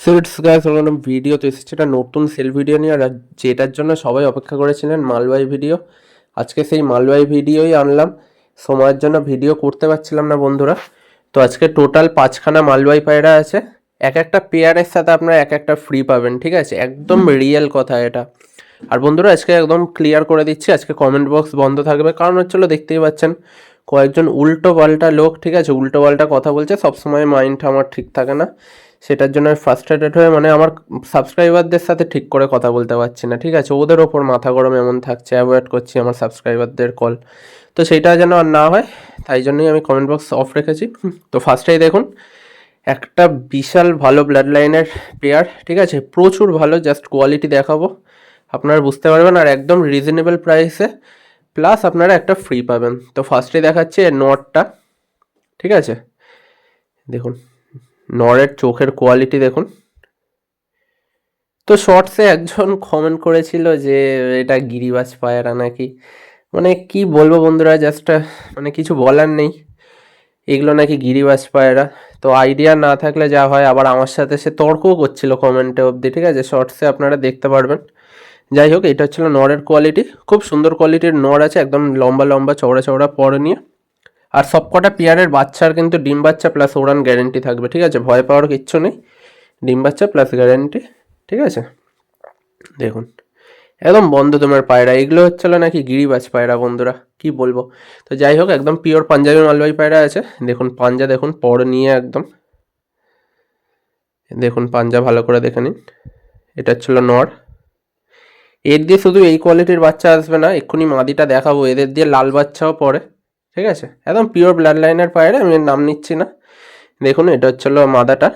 Sweets guys video তো এসেছে। একটা নতুন সেল ভিডিও নিয়ে আর যেটার জন্য সবাই অপেক্ষা করেছিলেন মালবাই ভিডিও আজকে সেই মালবাই ভিডিওই আনলাম। সময়ের জন্য ভিডিও করতে পারছিলাম না বন্ধুরা। তো আজকে টোটাল পাঁচখানা মালবাই পায়রা আছে। এক একটা পেয়ারের সাথে আপনারা এক একটা ফ্রি পাবেন ঠিক আছে? একদম রিয়েল কথা এটা। আর বন্ধুরা আজকে একদম ক্লিয়ার করে দিচ্ছি। আজকে কমেন্ট বক্স বন্ধ থাকবে। কারণ হচ্ছিল দেখতেই পাচ্ছেন কয়েকজন উল্টো পাল্টা লোক ঠিক আছে? উল্টো পাল্টা কথা বলছে। সবসময় মাইন্ড আমার ঠিক থাকে না। সেটার জন্য আমি ফার্স্ট্রেটেড হয়ে মানে আমার সাবস্ক্রাইবারদের সাথে ঠিক করে কথা বলতে পারছি না, ঠিক আছে? ওদের ওপর মাথা গরম এমন থাকছে অ্যাভয়েড করছি আমার সাবস্ক্রাইবারদের কল তো সেইটা যেন আর না হয়, তাই জন্যই আমি কমেন্ট বক্স অফ রেখেছি। তো ফার্স্টেই দেখুন, একটা বিশাল ভালো ব্লাড লাইনের পেয়ার ঠিক আছে? প্রচুর ভালো জাস্ট কোয়ালিটি দেখাবো। আপনারা বুঝতে পারবেন, আর একদম রিজনেবল প্রাইসে প্লাস আপনারা একটা ফ্রি পাবেন। তো ফার্স্টে দেখাচ্ছে নটটা, ঠিক আছে? দেখুন। নরের চোখের কোয়ালিটি দেখুন। তো শর্টসে একজন কমেন্ট করেছিল যে, এটা গিরিবাজ পায়রা নাকি? মানে কি বলব বন্ধুরা জাস্ট মানে কিছু বলার নেই। এগুলো নাকি গিরিবাজ পায়রা। তো আইডিয়া না থাকলে যা হয়, আবার আমার সাথে সে তর্কও করছিল কমেন্টে অবধি, ঠিক আছে? শর্টসে আপনারা দেখতে পারবেন। যাই হোক, এটা হচ্ছিল নরের কোয়ালিটি খুব সুন্দর কোয়ালিটির নর আছে, একদম লম্বা লম্বা, চওড়া চওড়া পরে নিয়ে আর সবকটা পেয়ারের বাচ্চার কিন্তু ডিম বাচ্চা প্লাস ওড়ান গ্যারেন্টি থাকবে, ঠিক আছে? ভয় পাওয়ার কিচ্ছু নেই। ডিম বাচ্চা প্লাস গ্যারেন্টি ঠিক আছে? দেখুন, একদম বন্ধ তোমার পায়রা। এগুলো হচ্ছিল নাকি গিরিবাজ পায়রা বন্ধুরা, কি বলব? তো যাই হোক, একদম পিওর পাঞ্জাবি মালবাই পায়রা আছে। দেখুন, পাঞ্জা দেখুন, পর নিয়ে একদম। দেখুন, পাঞ্জা ভালো করে দেখে নিন। এটা হচ্ছিল নর। এর দিয়ে শুধু এই কোয়ালিটির বাচ্চা আসবে না, এক্ষুনি মাদিটা দেখাবো। এদের দিয়ে লাল বাচ্চাও পড়ে। ঠিক আছে? একদম পিওর ব্লাড লাইনের পায়রা আমি নাম নিচ্ছি না। দেখুন, এটা হচ্ছিল মাদাটা।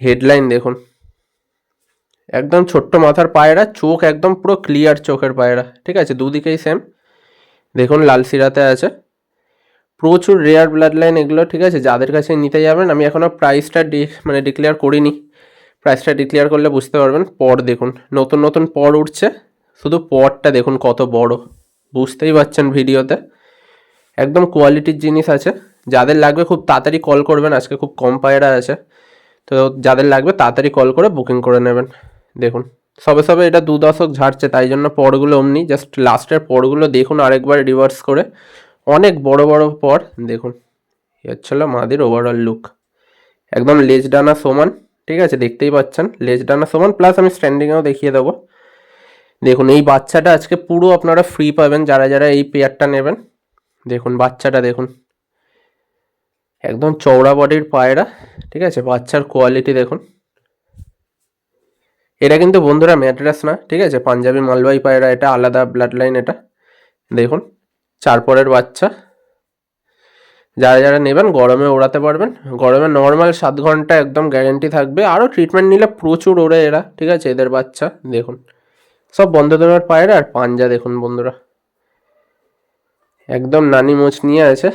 হেডলাইন দেখুন। একদম ছোট্ট মাথার পায়রা, চোখ একদম পুরো ক্লিয়ার চোখের পায়রা। ঠিক আছে? দুদিকেই সেম দেখুন, লাল সিরাতে আছে। প্রচুর রেয়ার ব্লাড লাইন এগুলো, ঠিক আছে? যাদের কাছে নিতে যাবেন, আমি এখনও প্রাইসটা ডি মানে ডিক্লেয়ার করিনি। প্রাইসটা ডিক্লেয়ার করলে বুঝতে পারবেন। পর দেখুন। নতুন নতুন পর উঠছে। শুধু পরটা দেখুন কত বড়। বুঝতেই পারছেন ভিডিওতে। একদম কোয়ালিটির জিনিস আছে। যাদের লাগবে খুব তাড়াতাড়ি কল করবেন, আজকে খুব কম পায়রা আছে। তো যাদের লাগবে তাড়াতাড়ি কল করে বুকিং করে নেবেন। দেখুন, সবে সবে এটা দু দশক ঝাড়ছে, তাই জন্য পরগুলো অমনি জাস্ট লাস্টের পরগুলো দেখুন আরেকবার রিভার্স করে। অনেক বড় বড় পর, দেখুন হচ্ছিল মাদির ওভারঅল লুক একদম লেজ ডানা সমান, ঠিক আছে? দেখতেই পাচ্ছেন, লেজ ডানা সমান প্লাস আমি স্ট্যান্ডিংয়েও দেখিয়ে দেবো। দেখুন, এই বাচ্চাটা আজকে পুরো আপনারা ফ্রি পাবেন, যারা যারা এই পেয়ারটা নেবেন। দেখুন, বাচ্চাটা দেখুন। একদম চওড়া বডির পায়রা, ঠিক আছে? বাচ্চার কোয়ালিটি দেখুন। এটা কিন্তু বন্ধুরা ম্যাড্রাস না, ঠিক আছে? পাঞ্জাবি মালবাই পায়রা, এটা আলাদা ব্লাড লাইন এটা। দেখুন, চারপরের বাচ্চা। যারা যারা নেবেন, গরমে ওড়াতে পারবেন। গরমে নর্মাল সাত ঘণ্টা একদম গ্যারেন্টি থাকবে। আরও ট্রিটমেন্ট নিলে প্রচুর ওড়ে এরা, ঠিক আছে? এদের বাচ্চা, দেখুন। সব বন্ধ দেওয়ার পায়রা আর পাঞ্জা, দেখুন বন্ধুরা। একদম নানি মোচ নিয়ে আছে,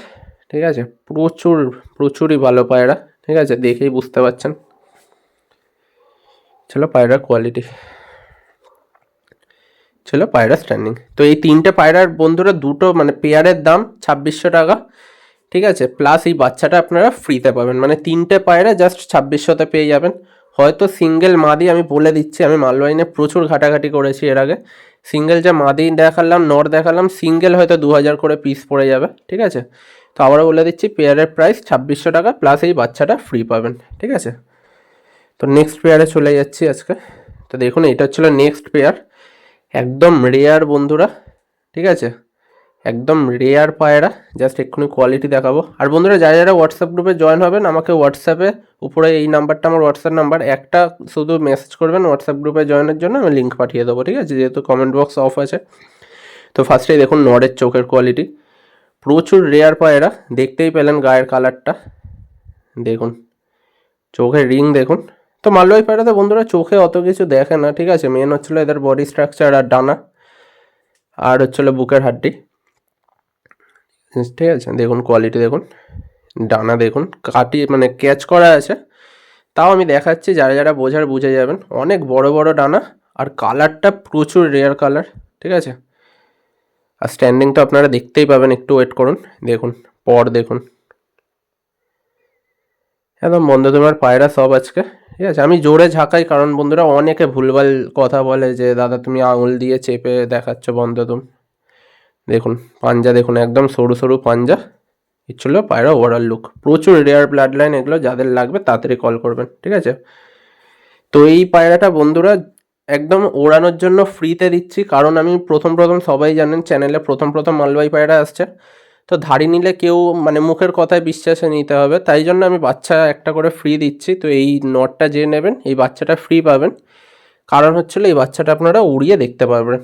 ঠিক আছে? প্রচুর, প্রচুরই ভালো পায়রা, ঠিক আছে? দেখেই বুঝতে পারছেন। ছিল পায়রার কোয়ালিটি ছিল পায়রা স্ট্যান্ডিং তো এই তিনটে পায়রার বন্ধুরা দুটো মানে পেয়ারের দাম ছাব্বিশশো টাকা, ঠিক আছে? প্লাস এই বাচ্চাটা আপনারা ফ্রিতে পাবেন। মানে তিনটে পায়রা জাস্ট ছাব্বিশশোতে পেয়ে যাবেন। হয়তো সিঙ্গেল মাদি আমি বলে দিচ্ছি, আমি মালবাইনে প্রচুর ঘাটাঘাটি করেছি এর আগে। সিঙ্গেল যে মাদি দেখালাম নর দেখালাম সিঙ্গেল হয়তো দু হাজার করে পিস পড়ে যাবে, ঠিক আছে? তো আবারও বলে দিচ্ছি পেয়ারের প্রাইস ছাব্বিশশো টাকা প্লাস এই বাচ্চাটা ফ্রি পাবেন, ঠিক আছে? তো নেক্সট পেয়ারে চলে যাচ্ছি আজকে। তো দেখুন, এটা হচ্ছিল নেক্সট পেয়ার একদম রেয়ার বন্ধুরা, ঠিক আছে? একদম রেয়ার পায়রা। জাস্ট এক্ষুনি কোয়ালিটি দেখাবো। আর বন্ধুরা, যারা যারা হোয়াটসঅ্যাপ গ্রুপে জয়েন হবেন, আমাকে হোয়াটসঅ্যাপে উপরে এই নাম্বারটা আমার হোয়াটসঅ্যাপ নাম্বার একটা শুধু মেসেজ করবেন হোয়াটসঅ্যাপ গ্রুপে জয়েনের জন্য, আমি লিঙ্ক পাঠিয়ে দেবো, ঠিক আছে? যেহেতু কমেন্ট বক্স অফ আছে। তো ফার্স্টেই দেখুন নরের চোখের কোয়ালিটি প্রচুর রেয়ার পায়রা, দেখতেই পেলেন গায়ের কালারটা দেখুন, চোখের রিং দেখুন। তো মালবাই পায়রাতে বন্ধুরা, চোখে অত কিছু দেখে না, ঠিক আছে? মেন হচ্ছিল এদের বডি স্ট্রাকচার আর ডানা। আর হচ্ছিল বুকের হাড্ডি। ঠিক আছে, দেখুন কোয়ালিটি দেখুন, ডানা দেখুন, কাটি মানে ক্যাচ করা আছে, তাও আমি দেখাচ্ছি, যারা যারা বোঝার বুঝে যাবেন, অনেক বড় বড় ডানা, আর কালারটা প্রচুর রেয়ার কালার ঠিক আছে? আর স্ট্যান্ডিং তো আপনারা দেখতেই পাবেন, একটু ওয়েট করুন, দেখুন, পর দেখুন। একদম বন্ধ, তোমার পায়রা সব আজকে, ঠিক আছে? আমি জোরে ঝাঁকাই, কারণ বন্ধুরা অনেকে ভুলভাল কথা বলে যে, দাদা, তুমি আঙুল দিয়ে চেপে দেখাচ্ছ বন্ধ তুমি দেখুন, পাঞ্জা দেখুন, একদম সরু সরু পাঞ্জা। ছিল পায়রা ওভারঅল লুক প্রচুর রেয়ার ব্লাড লাইন এগুলো যাদের লাগবে তাড়াতাড়ি কল করবেন, ঠিক আছে? তো এই পায়রাটা বন্ধুরা, একদম ওড়ানোর জন্য ফ্রিতে দিচ্ছি, কারণ আমি প্রথম প্রথম সবাই জানেন চ্যানেলে প্রথম প্রথম মালবাই পায়রা আসছে। তো ধাড়ি নিলে কেউ মানে মুখের কথায় বিশ্বাসে নিতে হবে, তাই জন্য আমি বাচ্চা একটা করে ফ্রি দিচ্ছি। তো এই নটটা যে নেবেন, এই বাচ্চাটা ফ্রি পাবেন। কারণ হচ্ছিল এই বাচ্চাটা আপনারা উড়িয়ে দেখতে পারবেন,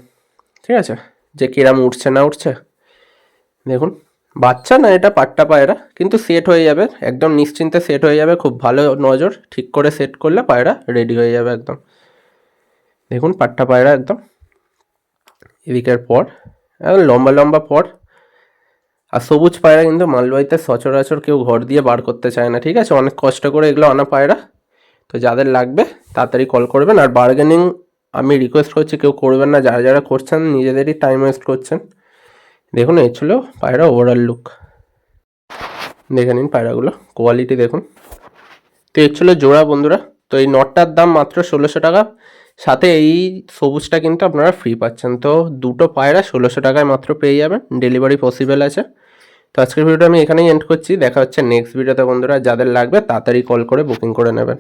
ঠিক আছে? যে কিরাম উঠছে না উঠছে। দেখুন, বাচ্চা না, এটা পাট্টা পায়রা, কিন্তু সেট হয়ে যাবে, একদম নিশ্চিন্তে সেট হয়ে যাবে, খুব ভালো নজর, ঠিক করে সেট করলে পায়রা রেডি হয়ে যাবে একদম। দেখুন, পাট্টা পায়রা একদম। এদিকের পর লম্বা লম্বা পর, আর সবুজ পায়রা কিন্তু মালবাইতে সচরাচর কেউ ঘর দিয়ে বার করতে চায় না, ঠিক আছে? অনেক কষ্ট করে এগুলো আনা পায়রা। তো যাদের লাগবে, তাড়াতাড়ি কল করবেন, আর বার্গেনিং আমি রিকোয়েস্ট করছি কেউ করবেন না, যারা যারা করছেন নিজেদেরই টাইম ওয়েস্ট করছেন। দেখুন এই ছিল পায়রা ওভারঅল লুক দেখে নিন পায়রাগুলো কোয়ালিটি দেখুন। তো এর ছিল জোড়া বন্ধুরা, তো এই নটটার দাম মাত্র ষোলোশো টাকা। সাথে এই সবুজটা কিন্তু আপনারা ফ্রি পাচ্ছেন। তো দুটো পায়রা ষোলোশো টাকায় মাত্র পেয়ে যাবেন ডেলিভারি পসিবল আছে। তো আজকের ভিডিওটা আমি এখানেই এন্ড করছি, দেখা হচ্ছে নেক্সট ভিডিওতে বন্ধুরা, যাদের লাগবে তাড়াতাড়ি কল করে বুকিং করে নেবেন।